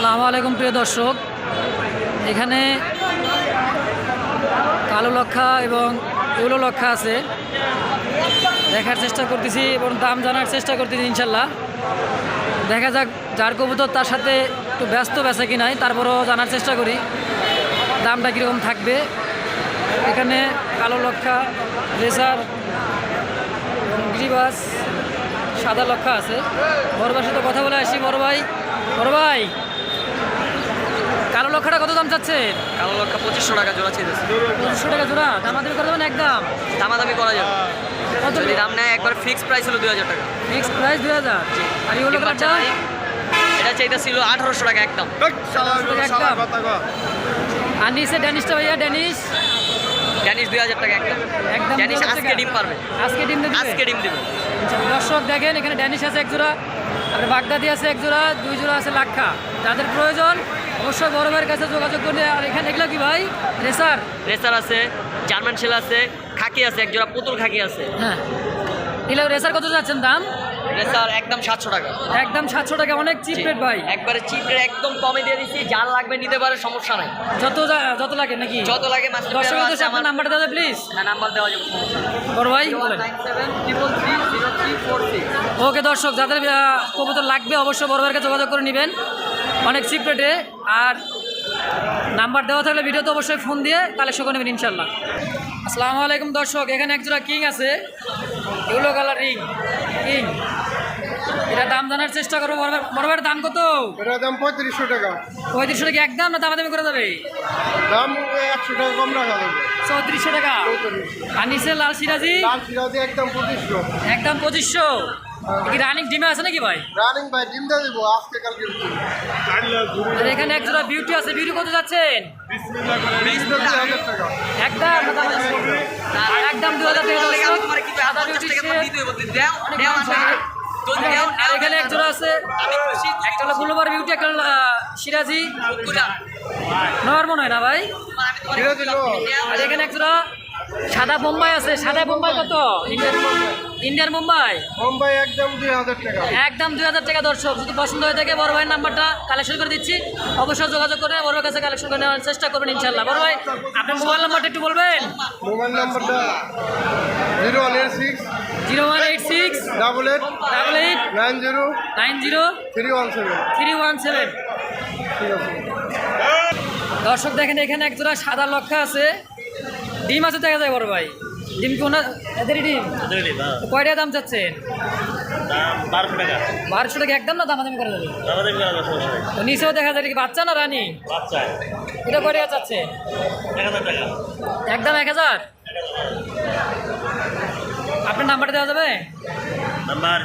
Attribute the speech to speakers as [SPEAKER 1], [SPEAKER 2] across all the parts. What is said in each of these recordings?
[SPEAKER 1] আসসালামু আলাইকুম প্রিয় দর্শক। এখানে কালো লক্ষা এবং ইউলো লক্ষা আছে। দেখার চেষ্টা করতেছি এবং দাম জানার চেষ্টা করতেছি ইনশাল্লাহ। দেখা যাক যার কবুতর তার সাথে একটু ব্যস্ত বেচা কি নাই তারপরও জানার চেষ্টা করি। দামটা কীরকম থাকবে? এখানে কালো লক্ষা রেসার গ্রিবাস, সাদা লক্ষা আছে। বড় ভাইয়ের সাথে কথা বলে আসি। বড় ভাই বড় ভাই। কালো লক্ষাটা কত দাম চাচ্ছে?
[SPEAKER 2] কালো লক্ষা পঁচিশশো টাকা জোড়া ছেড়েছে
[SPEAKER 1] পঁচিশশো টাকা জোড়া? দামাদামি করে দেবেন একদম?
[SPEAKER 2] দামাদামি করা যাবে। যদি দাম নেয় একবার ফিক্সড প্রাইস হলো দুই হাজার টাকা।
[SPEAKER 1] ফিক্সড প্রাইস দুই হাজার? আর ইউলো
[SPEAKER 2] ডিম
[SPEAKER 1] কালারটা
[SPEAKER 2] এটা চাইতে ছিল আঠারোশো টাকা একদম।
[SPEAKER 1] একদম। আর নিচে ড্যানিশটা ভাইয়া ড্যানিশ?
[SPEAKER 2] জানিস দুই হাজার টাকা একদম।
[SPEAKER 1] একদম 2000
[SPEAKER 2] আজকে ডিম পারবে।
[SPEAKER 1] আজকে ডিম দেবে?
[SPEAKER 2] আজকে ডিম দেবে।
[SPEAKER 1] দর্শক দেখেন এখানে ড্যানিশ আছে এক জোড়া আর বাগদাদি আছে এক জোড়া দুই জোড়া আছে লাক্ষা। যাদের প্রয়োজন অবশ্যই বড় ভাইয়ের কাছে যোগাযোগ করলে আর এখানে এগুলো কি ভাই? রেসার
[SPEAKER 2] রেসার আছে জার্মান শেল আছে খাকি আছে এক জোড়া পুতুল খাকি আছে।
[SPEAKER 1] হ্যাঁ। এগুলো রেসার কত যাচ্ছেন দাম?
[SPEAKER 2] রেসার একদম সাতশো টাকা।
[SPEAKER 1] একদম সাতশো টাকা অনেক চিপ রেট ভাই।
[SPEAKER 2] একবারে চিপ রেট একদম কমে দিয়ে দিচ্ছি যার লাগবে নিতে পারে সমস্যা নাই।
[SPEAKER 1] যত যত লাগে নাকি?
[SPEAKER 2] যত লাগে
[SPEAKER 1] দর্শক আপনার নাম্বারটা দাদা প্লিজ
[SPEAKER 2] হ্যাঁ নাম্বার দেওয়া যাবে
[SPEAKER 1] বড় ভাই ওকে দর্শক যাদের কবুতর লাগবে অবশ্যই বড় ভাইয়ের কাছে যোগাযোগ করে নেবেন। অনেক চিপ রেটে আর নাম্বার দেওয়া থাকলে ভিডিওতে অবশ্যই ফোন দিয়ে কালেকশন করে নেবেন ইনশাল্লাহ। আসসালামু আলাইকুম দর্শক এখানে একজোড়া কিং আছে। ইউলো কালার রিং কিং এটা দাম জানার চেষ্টা করব। বড় দাম কত?
[SPEAKER 3] এটার দাম পঁয়ত্রিশশো টাকা।
[SPEAKER 1] পঁয়ত্রিশশো টাকা একদম না দামাদামি করে যাবে
[SPEAKER 3] দাম একশো টাকা কম রাখা যাবে।
[SPEAKER 1] চৌত্রিশশো টাকা। আর নিচে লাল সিরাজি?
[SPEAKER 3] লাল সিরাজি একদম পঁচিশশো।
[SPEAKER 1] একদম পঁচিশশো। কি রানিং ডিমে আছে নাকি ভাই?
[SPEAKER 3] রানিং ভাই ডিম দিয়ে দিব আজকে কালকে
[SPEAKER 1] আর এখানে একজোড়া বিউটি আছে বিউটি কত যাচ্ছেন? একদম একদম দু হাজার টাকা। আর এখানে একজোড়া আছে একটা হলো গুলোবার বিউটি একটা সিরাজি মনে হয় না ভাই? আর এখানে একজোড়া সাদা বোম্বাই আছে সাদা বোম্বাই কত? ইন্ডিয়ান মুম্বাই
[SPEAKER 3] মুম্বাই একদম দুই হাজার টাকা।
[SPEAKER 1] একদম দুই হাজার টাকা দর্শক। যদি পছন্দ হয়ে থাকে বড় ভাইয়ের নাম্বারটা কালেকশন করে দিচ্ছি। অবশ্যই যোগাযোগ করে বড় ভাইয়ের কাছে কালেকশন করে নেওয়ার চেষ্টা করবেন ইনশাল্লাহ বড় ভাই আপনার মোবাইল নাম্বারটা একটু বলবেন?
[SPEAKER 3] মোবাইল নাম্বারটা zero one eight six
[SPEAKER 1] zero one eight six
[SPEAKER 3] double eight
[SPEAKER 1] double eight
[SPEAKER 3] nine zero
[SPEAKER 1] nine zero
[SPEAKER 3] three one seven.
[SPEAKER 1] Three one seven. দর্শক দেখেন এখানে একজোড়া সাদা লক্ষা আছে। ডিম আছে দেখা যায় বড় ভাই। ডিম কি ওনার এদেরই ডিম? কয়টা দাম চাচ্ছেন?
[SPEAKER 4] বারোশো টাকা।
[SPEAKER 1] বারোশো টাকা একদম না দামাদামি করে যাবে?
[SPEAKER 4] দামাদামি করা যাবে সমস্যা
[SPEAKER 1] তো নিচেও দেখা যায় কি বাচ্চা না রানী?
[SPEAKER 4] বাচ্চা।
[SPEAKER 1] এটা কয়টা চাচ্ছে?
[SPEAKER 4] এক হাজার টাকা।
[SPEAKER 1] একদম এক হাজার? আপনার নাম্বারটা দেওয়া যাবে?
[SPEAKER 4] Number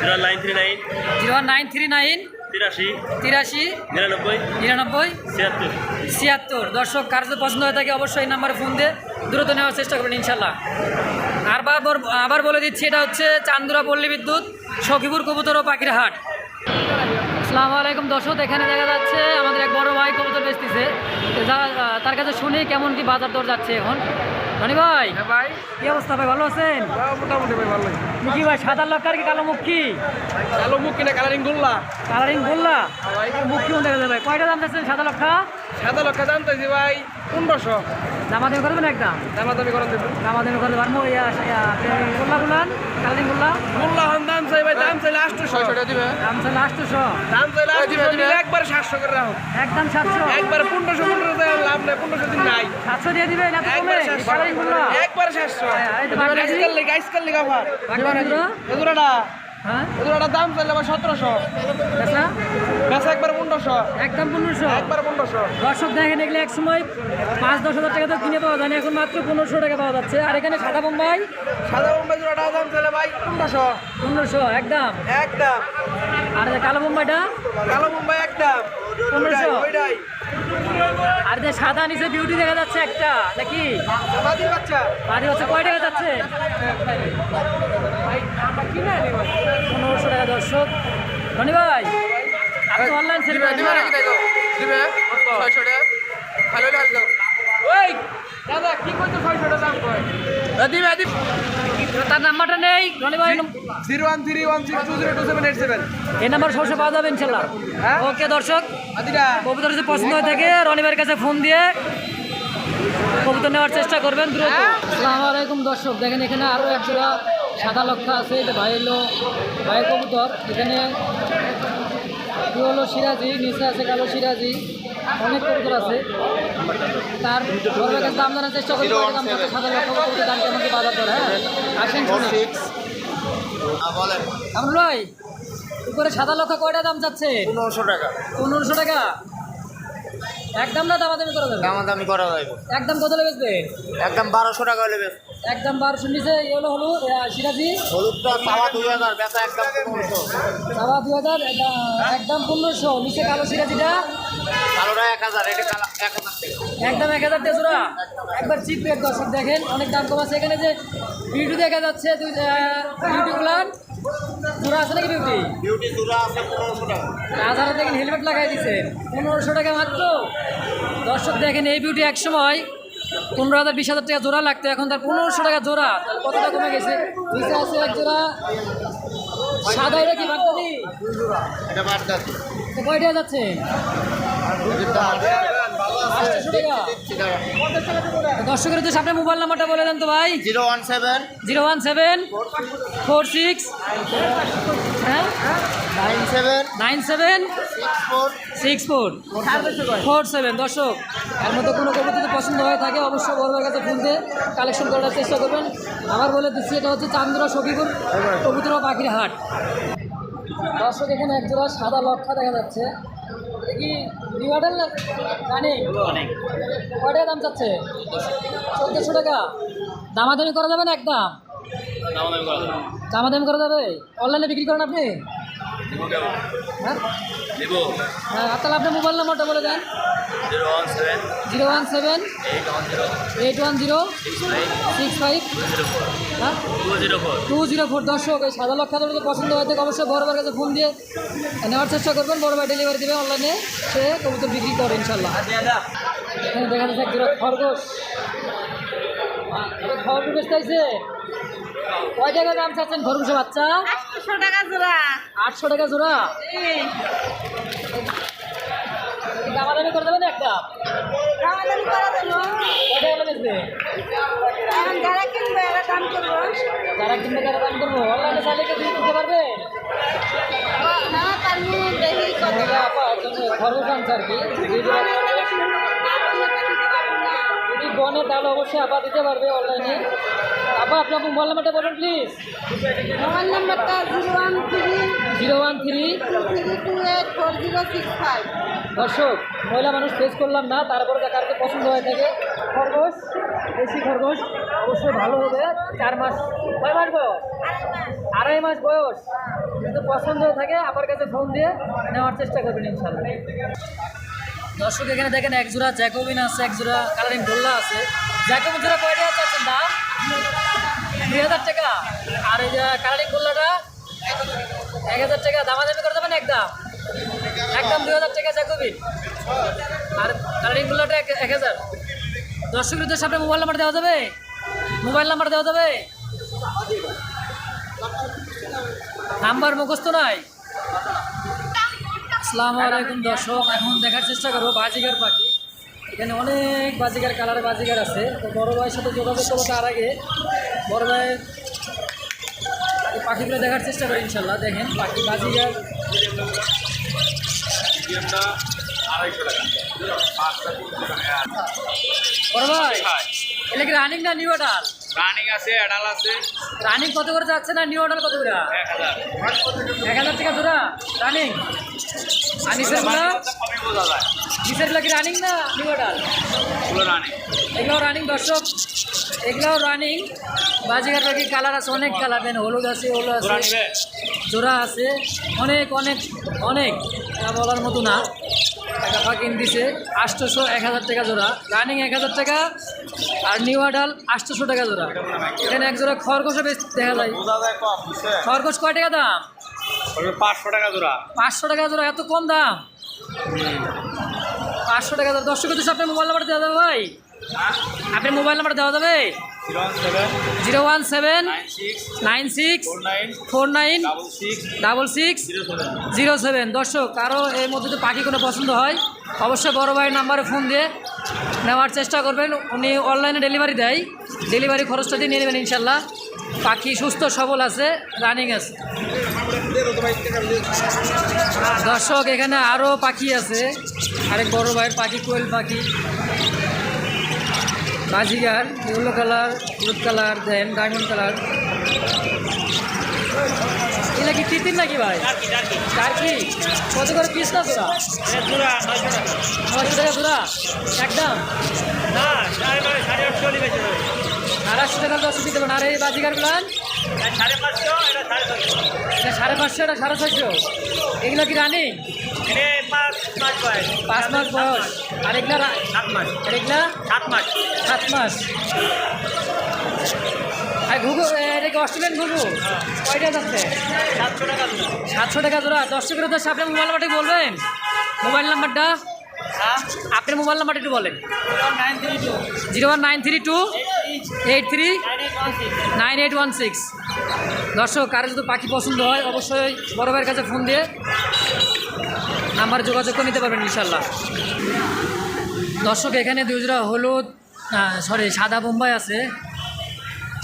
[SPEAKER 4] zero nine three nine.
[SPEAKER 1] Zero nine three nine.
[SPEAKER 4] তিরাশি
[SPEAKER 1] তিরাশি
[SPEAKER 4] নিরানব্বই
[SPEAKER 1] নিরানব্বই
[SPEAKER 4] ছিয়াত্তর।
[SPEAKER 1] ছিয়াত্তর। দর্শক কার যদি পছন্দ হয়ে থাকে অবশ্যই এই নাম্বারে ফোন দিয়ে দ্রুত নেওয়ার চেষ্টা করবেন ইনশাল্লাহ আর আবার আবার বলে দিচ্ছি এটা হচ্ছে চান্দুরা পল্লী বিদ্যুৎ সখীপুর কবুতর ও পাখির হাট। আসসালামু আলাইকুম দর্শক এখানে দেখা যাচ্ছে আমাদের এক বড় ভাই কবুতর বেচতেছে। তার কাছে শুনি কেমন কি বাজার দর যাচ্ছে এখন। রনি ভাই?
[SPEAKER 3] ভাই।
[SPEAKER 1] কি অবস্থা ভাই ভালো আছেন?
[SPEAKER 3] মোটামুটি ভাই ভালো
[SPEAKER 1] কি ভাই সাদা লক্কার কি কালো মুখ
[SPEAKER 3] কালো মুখ কিনা কালারিং গোল্লা।
[SPEAKER 1] কালারিং বললা মুখ কেমন দেখা যাবে কয়টা দাম চাচ্ছেন সাদা লক্ষা
[SPEAKER 3] সাদা লক্ষ দাম চাইছি ভাই পনেরোশো
[SPEAKER 1] দামাদামি করবেন একদম
[SPEAKER 3] দামাদামি করেন দেবো।
[SPEAKER 1] দামাদামি করতে পারব গোল্লা গুলান কালারিং গোল্লা
[SPEAKER 3] গোল্লা হন দাম চাই ভাই দাম চাইলে আটশোশো দিবে।
[SPEAKER 1] দাম চাইলে আটশোশো
[SPEAKER 3] দাম চাইলে আটশোশো দিলে একবার সাতশো করে রাখো।
[SPEAKER 1] একদম সাতশো।
[SPEAKER 3] একবার পনেরোশো পনেরো দেয় লাভ নেই পনেরোশো দিন নাই।
[SPEAKER 1] সাতশো দিয়ে দিবেন এত কমে।
[SPEAKER 3] একবার সাতশো। একবার সাতশো।
[SPEAKER 1] তো বাকি
[SPEAKER 3] গাইস করলে গাইস করলে গাফার
[SPEAKER 1] বাকি
[SPEAKER 3] এগুলোটা
[SPEAKER 1] হ্যাঁ?
[SPEAKER 3] এগুলোটা দাম চাইলে আবার সতেরোশো।
[SPEAKER 1] বেচা?
[SPEAKER 3] বেশ একবার পনেরোশো।
[SPEAKER 1] একদম পনেরোশো?
[SPEAKER 3] একবার পনেরোশো।
[SPEAKER 1] দর্শক দেখেন এগুলো এক সময় পাঁচ দশ হাজার টাকা তো কিনে পাওয়া যায় না এখন মাত্র পনেরোশো টাকা পাওয়া যাচ্ছে। আর এখানে সাদা বোম্বাই?
[SPEAKER 3] সাদা বোম্বাই জোড়াটা দাম চাইলে ভাই পনেরোশো।
[SPEAKER 1] পনেরোশো একদম?
[SPEAKER 3] একদম।
[SPEAKER 1] আর কালো বোম্বাইটা?
[SPEAKER 3] কালো মুম্বাই একদম।
[SPEAKER 1] পনেরোশো। আর যে সাদা নিচে বিউটি দেখা যাচ্ছে একটা নাকি?
[SPEAKER 3] বাচ্চা
[SPEAKER 1] বাড়ি হচ্ছে কয় টাকা যাচ্ছে? পনেরোশো টাকা দর্শক। ধনী ভাই আপনি অনলাইন সেল
[SPEAKER 3] লাগল। ওই দাদা কি করছ ছয়শো টাকা ভালো
[SPEAKER 1] তার নাম্বারটা নেই। রনি ভাই
[SPEAKER 5] zero one three one six two zero two seven eight seven
[SPEAKER 1] এই নাম্বার সবসময় পাওয়া যাবে ইনশাল্লাহ
[SPEAKER 5] হ্যাঁ?
[SPEAKER 1] ওকে দর্শক।
[SPEAKER 5] আদিরা।
[SPEAKER 1] কবুতর যদি পছন্দ হয়ে থাকে রনিবের কাছে ফোন দিয়ে কবুতর নেওয়ার চেষ্টা করবেন দ্রুত। আসসালামু আলাইকুম দর্শক। দেখেন এখানে আরও এক জোড়া সাদা লক্ষা আছে। এটা ভাই হলো ভাই কবুতর। এখানে কি হলো সিরাজি নিচে আছে কালো সিরাজি। অনেক কবুতর আছে। তার বড় কাছে দাম জানার চেষ্টা করি দাম কত সাদা লক্ষ কবুতর দাম কেমন বাজার দর হ্যাঁ? আসেন
[SPEAKER 3] বলেন।
[SPEAKER 1] আমরা উপরে সাদা লক্ষ কয়টা দাম চাচ্ছে?
[SPEAKER 3] পনেরোশো টাকা।
[SPEAKER 1] পনেরোশো টাকা? একদম না দামাদামি করা যাবে?
[SPEAKER 3] দামাদামি করা যাবে
[SPEAKER 1] একদম কত বেচবে?
[SPEAKER 3] একদম বারোশো টাকা হলে বেশ
[SPEAKER 1] একদম বারোশো নিচে হলুদ আহ, সিরাজি।
[SPEAKER 3] হলুদটা পাওয়া দুই হাজার বেচা একদম পনেরোশো।
[SPEAKER 1] সাবা দু হাজার একদম পনেরোশো। নিচে কালো সিরাজিটা।
[SPEAKER 3] কালোটা এক হাজার এটা কালো এক হাজার
[SPEAKER 1] একদম এক হাজার তেসরা একবার চিপ রেট দর্শক দেখেন অনেক দাম কম আছে। এখানে যে বিউটি দেখা যাচ্ছে দুই বিউটিগুলার জোড়া আছে নাকি বিউটি
[SPEAKER 3] বিউটি জোড়া আছে পনেরোশো টাকা।
[SPEAKER 1] হাজারে দেখেন হেলমেট লাগাই দিছে। পনেরোশো টাকা মাত্র। দর্শক দেখেন এই বিউটি এক সময় পনেরো হাজার বিশ হাজার টাকা জোড়া লাগতো। এখন তার পনেরোশো টাকা জোড়া। তাহলে কতটা কমে গেছে? নিচে আছে এক জোড়া। সাদা এটা কি বাগদাদি?
[SPEAKER 3] এটা বাদ
[SPEAKER 1] কয়টা যাচ্ছে? দর্শকের তো সামনে মোবাইল নাম্বারটা বলে দেন তো ভাই।
[SPEAKER 3] Zero one seven.
[SPEAKER 1] Zero one seven. Four six. হ্যাঁ?
[SPEAKER 3] Nine seven.
[SPEAKER 1] Nine seven.
[SPEAKER 3] Six four.
[SPEAKER 1] Four. Seven. দর্শক এর মধ্যে কোনো কবিতা যদি পছন্দ হয়ে থাকে অবশ্যই বড় কাছে ফোন দিয়ে কালেকশন করার চেষ্টা করবেন। আবার বলে দিচ্ছি এটা হচ্ছে চান্দ্রা সখীপুর কবুতর পাখির হাট। দর্শক এখানে এক জোড়া সাদা লক্ষা দেখা যাচ্ছে। কি না জানি? কয় টাকা দাম চাচ্ছে? চোদ্দশো টাকা। দামাদামি করা যাবে না একদম? দামাদামি করা যাবে? অনলাইনে বিক্রি করেন আপনি? হ্যাঁ হ্যাঁ তাহলে আপনার মোবাইল নাম্বারটা বলে দেন। Zero one seven eight one zero six five হ্যাঁ? Two zero four. দর্শক এই সাদা লক্ষা যদি পছন্দ হয় অবশ্যই বড় ভাইয়ের কাছে ফোন দিয়ে নেওয়ার চেষ্টা করবেন। বড় ভাই ডেলিভারি দেবে অনলাইনে সে কবুতর বিক্রি করে ইনশাল্লাহ এখানে দেখা যাচ্ছে একজোড়া খরগোশ। এটা খরগোশ বেচতেছে কয় টাকা দাম চাচ্ছেন খরগোশের বাচ্চা?
[SPEAKER 6] আটশো টাকা জোড়া।
[SPEAKER 1] আটশো টাকা জোড়া? দামাদামি করে দেবেন একটা?
[SPEAKER 6] দামাদামি করা দেবো যারা কিনবে এরা দাম করব।
[SPEAKER 1] যারা কিনবে তারা দাম করব। অনলাইনে চাইলে কি দিতে পারবে?
[SPEAKER 6] দেখি কত।
[SPEAKER 1] আর কি? বনে তাহলে অবশ্যই আপা দিতে পারবে অনলাইনে আপা আপনি আপনার মোবাইল নাম্বারটা বলুন প্লিজ
[SPEAKER 6] মোবাইল নাম্বারটা zero one three
[SPEAKER 1] zero one three
[SPEAKER 6] two eight four zero six five.
[SPEAKER 1] দর্শক মহিলা মানুষ ফেস করলাম না তারপরে কারকে পছন্দ হয়ে থাকে খরগোশ দেশি খরগোশ অবশ্যই ভালো হবে। চার মাস কয় মাস বয়স? আড়াই মাস বয়স। যদি পছন্দ হয়ে থাকে আমার কাছে ফোন দিয়ে নেওয়ার চেষ্টা করবেন ইনশাল্লাহ দর্শক এখানে দেখেন এক জোড়া জ্যাকোবিন আছে, এক জোড়া কালারিং গোল্লা আছে। জ্যাকোবিন জোড়া কয় টাকা চাচ্ছেন দাম? দুই হাজার টাকা। আর এই যে কালারিং গোল্লাটা, এক হাজার টাকা। দামাদামি করে দেবেন একদম? একদম দুই হাজার টাকা জ্যাকোবিন। আর কালারিং গোল্লাটা এক হাজার। দর্শকের উদ্দেশ্যে আপনার মোবাইল নাম্বার দেওয়া যাবে? মোবাইল নাম্বার দেওয়া যাবে? নাম্বার মুখস্থ নাই? আসসালামু আলাইকুম দর্শক এখন দেখার চেষ্টা করব বাজিগার পাখি। এখানে অনেক বাজিগার কালার বাজিগার আছে। তো বড় ভাইয়ের সাথে যোগাযোগ করব তার আগে। বড় ভাইয়ের পাখিগুলো দেখার চেষ্টা করি ইনশাল্লাহ। দেখেন পাখি বাজিগার। বড় ভাই এটা কি রানিং না নিউ অর্ডার
[SPEAKER 5] রানিং আছে অ্যাডাল আছে।
[SPEAKER 1] রানিং কত করে যাচ্ছে না নিউ অর্ডার কত করে?
[SPEAKER 5] এক হাজার।
[SPEAKER 1] এক হাজার টাকা জোড়া? রানিং আর নিচেরগুলো
[SPEAKER 5] কমই বোঝা যায়?
[SPEAKER 1] নিচেরগুলো কি রানিং না নিউ অর্ডার
[SPEAKER 5] এগুলো রানিং
[SPEAKER 1] এগুলো রানিং দর্শক। এগুলোও রানিং বাজিগার পাখি কালার আছে? অনেক কালার দেন হলুদ আছে হলুদ আছে। জোড়া আছে। অনেক অনেক অনেক। বলার মতো না। একটা পাখি দিছে। আটশোশো এক হাজার টাকা জোড়া। রানিং এক হাজার টাকা। আর নিউ আডাল আটশোশো টাকা জোড়া। এখানে এক জোড়া খরগোশও বেশ দেখা যায়। খরগোশ কয় টাকা দাম?
[SPEAKER 5] পাঁচশো টাকা জোড়া।
[SPEAKER 1] পাঁচশো টাকা জোড়া এত কম দাম? পাঁচশো টাকা জোড়া। দর্শক তো আপনার মোবাইল নাম্বার দেওয়া যাবে ভাই? আপনার মোবাইল নাম্বার দেওয়া যাবে?
[SPEAKER 5] Zero one seven nine six four nine double six zero seven.
[SPEAKER 1] Zero seven দর্শক কারও এর মধ্যে যদি পাখি কোনো পছন্দ হয় অবশ্যই বড় ভাইয়ের নাম্বারে ফোন দিয়ে নেওয়ার চেষ্টা করবেন। উনি অনলাইনে ডেলিভারি দেয়। ডেলিভারি খরচটা দিয়ে নিয়ে নেবেন ইনশাল্লাহ। পাখি সুস্থ সবল আছে রানিং আছে। দর্শক এখানে আরও পাখি আছে। আরেক বড় ভাইয়ের পাখি কোয়েল পাখি। বাজিগার ইয়েলো কালার হলুদ কালার দেন ডায়মন্ড কালার। এগুলা কি তিতির নাকি ভাই? টার্কি। কত করে পিস না তোরা? নয়শো টাকা জোড়া একদম? আড়াইশো টাকা দশ দিতে পারেন আর এই বাজিকার প্লান এটা সাড়ে পাঁচশো এটা সাড়ে ছয়শো এগুলো কি রানি? পাঁচ মাস বয়স। আর এগুলা রা- আর এগুলা? সাত মাস। আর ঘুঘু এটা কি অস্ট্রেলিয়ান ঘুঘু? কয়টা যাচ্ছে? সাতশো টাকা জোড়া। দশ আপনার মোবাইল নাম্বারটা বলবেন? মোবাইল নাম্বারটা? আপনার মোবাইল নাম্বারটা একটু বলেন। Zero one nine three two eight three nine eight one six দর্শক কারও যদি পাখি পছন্দ হয় অবশ্যই বড় ভাইয়ের কাছে ফোন দিয়ে নাম্বার যোগাযোগ করে নিতে পারবেন ইনশাল্লাহ দর্শক এখানে দুই জোড়া হলুদ সরি সাদা বোম্বাই আছে।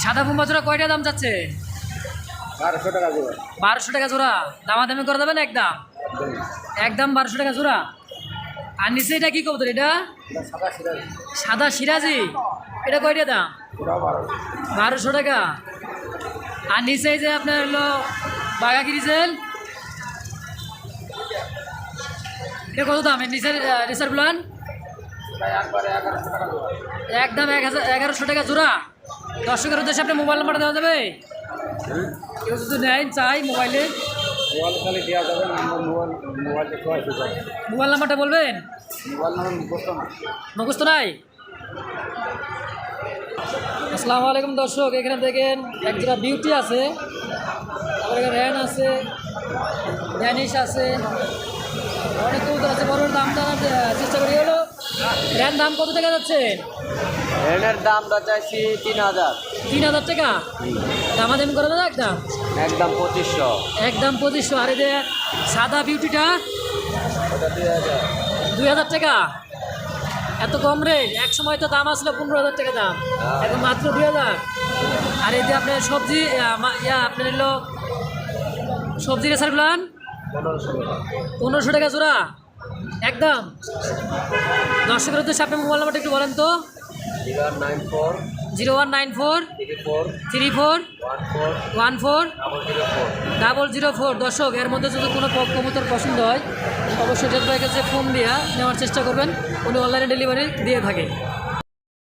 [SPEAKER 1] সাদা বোম্বাই জোড়া কয়টা দাম যাচ্ছে?
[SPEAKER 3] বারোশো টাকা দেবে
[SPEAKER 1] বারোশো টাকা জোড়া। দামাদামি করে দেবেন একদম? একদম বারোশো টাকা জোড়া? আর নিচে এটা কি কবুতর? এটা?
[SPEAKER 3] সাদা সিরাজি।
[SPEAKER 1] এটা কয়টা দাম? বারোশো। টাকা। আর নিচে যে আপনার হলো বাঘা কিরিছেন এটা কত দাম? নিচের রিসার্ভ প্ল্যান একদম এক হাজার এগারোশো টাকা জোড়া। দর্শকের উদ্দেশ্যে আপনার মোবাইল নাম্বারটা দেওয়া যাবে? কেউ যদি নেয় চাই মোবাইলে।
[SPEAKER 3] মোবাইল খালি দেওয়া যাবে নাম্বার মোবাইল
[SPEAKER 1] মোবাইল নাম্বারটা বলবেন?
[SPEAKER 3] মোবাইল নাম্বার মুখস্থ না।
[SPEAKER 1] মুখস্থ নাই? আসসালামু আলাইকুম দর্শক এখানে দেখেন একজোড়া বিউটি আছে তারপরে এখানে র্যান আছে ড্যানিশ আছে অনেক কবুতর আছে বড় বড় দাম জানার আহ, চেষ্টা করি হলো র্যান দাম কত টাকা যাচ্ছে?
[SPEAKER 2] রেনের দামটা চাইছি তিন হাজার।
[SPEAKER 1] তিন হাজার টাকা? দামাদামি করে দেবে একদম?
[SPEAKER 2] একদম পঁচিশশো।
[SPEAKER 1] একদম পঁচিশশো। আর এই যে সাদা বিউটিটা দুই হাজার টাকা। এত কম রেট এক সময় তো দাম আসলো পনেরো হাজার টাকা দাম। এখন মাত্র দুই হাজার। আর এই যে আপনার সবজি ইয়া আপনার এলো সবজি রেসার প্লান পনেরোশো টাকা। জোড়া। একদম। দর্শকের উদ্দেশ্যে আপনার মোবাইল নাম্বারটা একটু বলেন তো।
[SPEAKER 2] Zero
[SPEAKER 1] one nine four
[SPEAKER 2] three four one four double zero four.
[SPEAKER 1] দর্শক এর মধ্যে যদি কোনো কবুতর পছন্দ হয় অবশ্যই ডেট ভাইয়ের কাছে ফোন দিয়ে নেওয়ার চেষ্টা করবেন। উনি অনলাইনে ডেলিভারি দিয়ে থাকে।